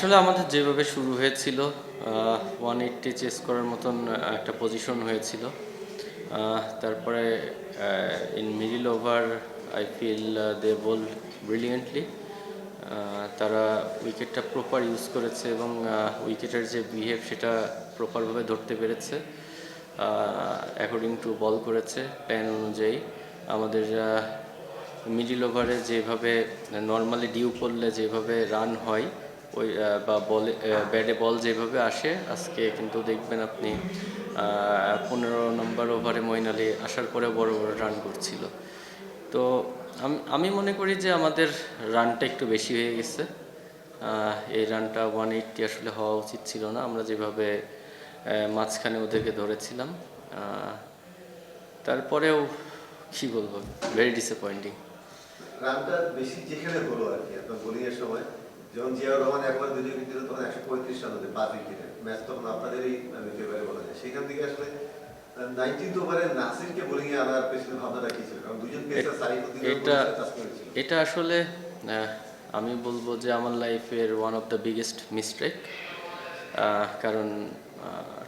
আসলে আমাদের যেভাবে শুরু হয়েছিল ওয়ান এইটটি চেস করার মতন একটা পজিশন হয়েছিল। তারপরে in middle over I feel they bowl brilliantly তারা উইকেটটা প্রপার ইউজ করেছে এবং উইকেটের যে বিহেভ সেটা প্রপারভাবে ধরতে পেরেছে। অ্যাকর্ডিং টু বল করেছে প্ল্যান অনুযায়ী। আমাদের মিডিল ওভারে যেভাবে নর্মালি ডিউ করলে যেভাবে রান হয় ওই বা বলে ব্যাটে বল যেভাবে আসে, আজকে কিন্তু দেখবেন আপনি পনেরো নম্বর ওভারে মঈন আলী আসার পরে বড় বড় রান করছিল। তো আম- মনে করি যে আমাদের রানটা একটু বেশি হয়ে গেছে। এই রানটা ওয়ান এইটটি আসলে হওয়া উচিত ছিল না, আমরা যেভাবে মাঝখানে ওদেরকে ধরেছিলাম। তারপরেও কি বলব ভেরি ডিসঅ্যাপয়েন্টিং রানটা বেশি যেখানে হলো আর কি, আপনার বোলিং এর সময়। যখন জিয়াউর রহমান একবার দুই উইকেট দিল তখন একশো পঁয়ত্রিশ রান হতে পাঁচ উইকেটে। ম্যাচ তখন আপনাদেরই ফেভারে বলা যায়। সেখান থেকে আসলে নাইনটিন্থ ওভারে নাসিরকে বোলিং এ আনার পেছনে ভাবনাটা কি ছিল? কারণ দুজন পেসার সাইফুদ্দিন এটা- এটা আসলে আমি বলব যে আমার লাইফের one of the biggest mistake কারণ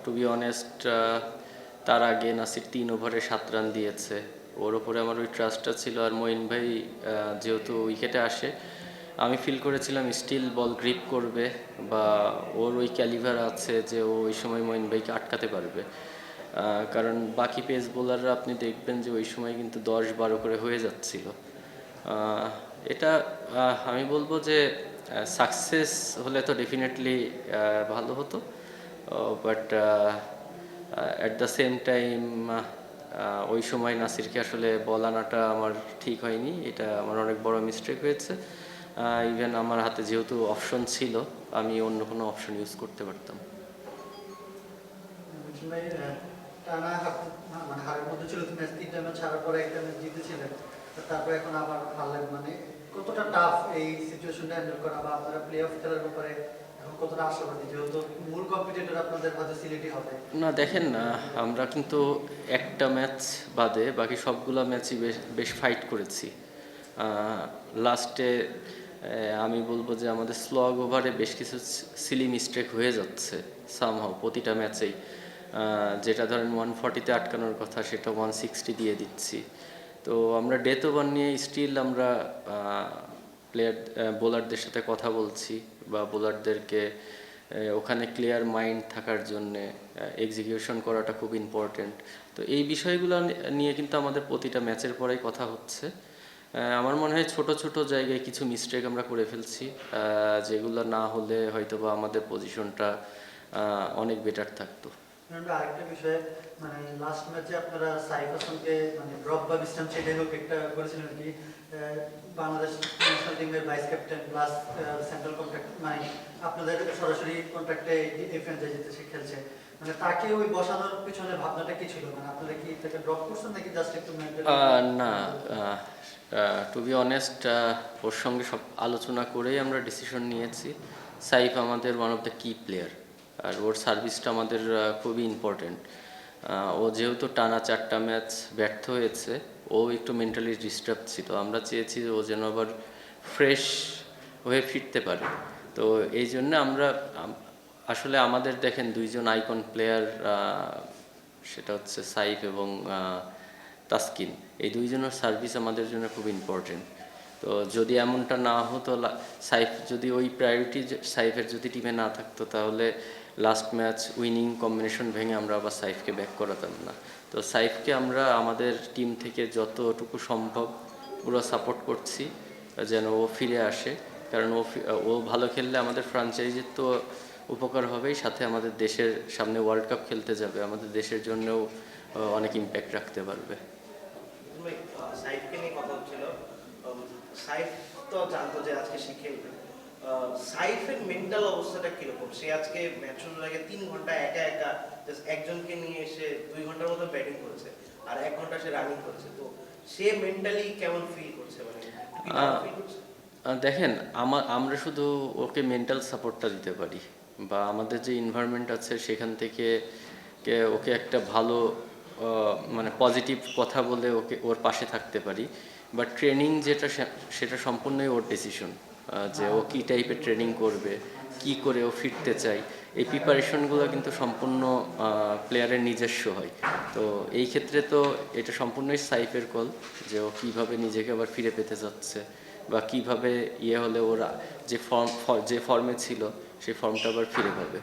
টু বি অনেস্ট তার আগে নাসির তিন ওভারে সাত রান দিয়েছে। ওর ওপরে আমার ওই ট্রাস্টটা ছিল। আর মঈন ভাই যেহেতু উইকেটে আসে আমি ফিল করেছিলাম স্টিল বল গ্রিপ করবে বা ওর ওই ক্যালিভার আছে যে ও ওই সময় মঈন ভাইকে আটকাতে পারবে। কারণ বাকি পেস বোলাররা আপনি দেখবেন যে ওই সময় কিন্তু দশ বারো করে হয়ে যাচ্ছিল। এটা আমি বলব যে সাকসেস হলে তো ডেফিনেটলি ভালো হতো। But at the same time ওই সময় নাসিরকে আসলে বল আনাটা আমার ঠিক হয়নি। এটা আমার অনেক বড় মিস্টেক হয়েছে। ইভেন আমার হাতে যেহেতু অপশন ছিল আমি অন্য কোনো অপশন ইউজ করতে পারতাম। তারপরে এখন আবার হারলেন মানে কতটা টাফ এই সিচুয়েশনটা হ্যান্ডেল করা বা আপনারা প্লে অফ খেলার ব্যাপারে না দেখেন না আমরা কিন্তু একটা ম্যাচ বাদে বাকি সবগুলা ম্যাচই বেশ বেশ ফাইট করেছি। লাস্টে আমি বলব যে আমাদের স্লগ ওভারে বেশ কিছু সিলি মিস্টেক হয়ে যাচ্ছে সামহাও প্রতিটা ম্যাচেই যেটা ধরেন ওয়ান ফর্টিতে আটকানোর কথা, সেটা ওয়ান সিক্সটি দিয়ে দিচ্ছি। তো আমরা ডেথ ওভার নিয়ে স্টিল আমরা প্লেয়ার বোলারদের সাথে কথা বলছি বা বোলারদেরকে ওখানে ক্লিয়ার মাইন্ড থাকার জন্য এক্সিকিউশন করাটা খুব ইম্পর্টেন্ট তো এই বিষয়গুলো নিয়ে কিন্তু আমাদের প্রতিটা ম্যাচের পরেই কথা হচ্ছে। আমার মনে হয় ছোট ছোট জায়গায় কিছু মিস্টেক আমরা করে ফেলছি যেগুলো না হলে হয়তো বা আমাদের পজিশনটা অনেক বেটার থাকতো। আরেকটা বিষয় মানে লাস্ট ম্যাচে আপনারা মানে ড্রপ বা একটা করেছিলেন কি Bangladesh captain plus central contract মানে আপনাদের সরাসরি কন্ট্রাক্টে খেলছে। মানে মানে না টু বি অনেস্ট ওর সঙ্গে সব আলোচনা করেই আমরা ডিসিশন নিয়েছি। সাইফ আমাদের one of the key player আর ওর সার্ভিসটা আমাদের খুবই ইম্পর্টেন্ট ও যেহেতু টানা চারটা ম্যাচ ব্যর্থ হয়েছে, ও একটু মেন্টালি ডিস্টার্ব ছিল। আমরা চেয়েছি ও যেন আবার ফ্রেশ হয়ে ফিরতে পারে। তো এই জন্য আমরা, আম- আসলে আমাদের দেখেন দুইজন আইকন প্লেয়ার সেটা হচ্ছে সাইফ এবং তাসকিন। এই দুইজনের সার্ভিস আমাদের জন্য খুব ইম্পর্টেন্ট তো যদি এমনটা না হতো সাইফ যদি ওই প্রায়োরিটি সাইফের যদি টিমে না থাকতো, তাহলে লাস্ট ম্যাচ উইনিং কম্বিনেশন ভেঙে আমরা আবার সাইফকে ব্যাক করাতাম না। তো সাইফকে আমরা, আমাদের টিম থেকে যতটুকু সম্ভব পুরো সাপোর্ট করছি, যেন ও ফিরে আসে। কারণ ও ও ভালো খেললে আমাদের ফ্রাঞ্চাইজির তো উপকার হবে সাথে আমাদের দেশের সামনে ওয়ার্ল্ড কাপ খেলতে যাবে আমাদের দেশের জন্যও অনেক ইম্প্যাক্ট রাখতে পারবে। ভাই, আহ, সাইফকে নিয়ে কথা হচ্ছিল। উম, সাইফ তো জানতো যে আজকে সে খেলবে। সাইফের মেন্টাল অবস্থাটা কীরকম? সে আজকে ম্যাচ শুরুর আগে তিন ঘণ্টা একা একা জাস্ট একজনকে নিয়ে এসে দুই ঘণ্টার মতো ব্যাটিং করেছে আর এক ঘণ্টা সে রানিং করেছে। তো সে মেন্টালি কেমন ফিল করছে? মানে দেখেন আমার আমরা শুধু ওকে মেন্টাল সাপোর্টটা দিতে পারি। বা আমাদের যে ইনভায়রনমেন্ট আছে সেখান থেকে ওকে একটা ভালো মানে পজিটিভ কথা বলে ওকে, ওর পাশে থাকতে পারি। বাট ট্রেনিং যেটা সেটা সম্পূর্ণই ওর ডিসিশন যে ও কী টাইপের ট্রেনিং করবে, কি করে ও ফিরতে চায়। এই প্রিপারেশনগুলো কিন্তু সম্পূর্ণ প্লেয়ারের নিজস্ব হয়। তো এই ক্ষেত্রে তো এটা সম্পূর্ণই সাইফের কল যে ও কীভাবে নিজেকে আবার ফিরে পেতে যাচ্ছে বা কীভাবে ইয়ে হলে ওরা যে ফর্ম যে ফর্মে ছিল সেই ফর্মটা আবার ফিরে পাবে।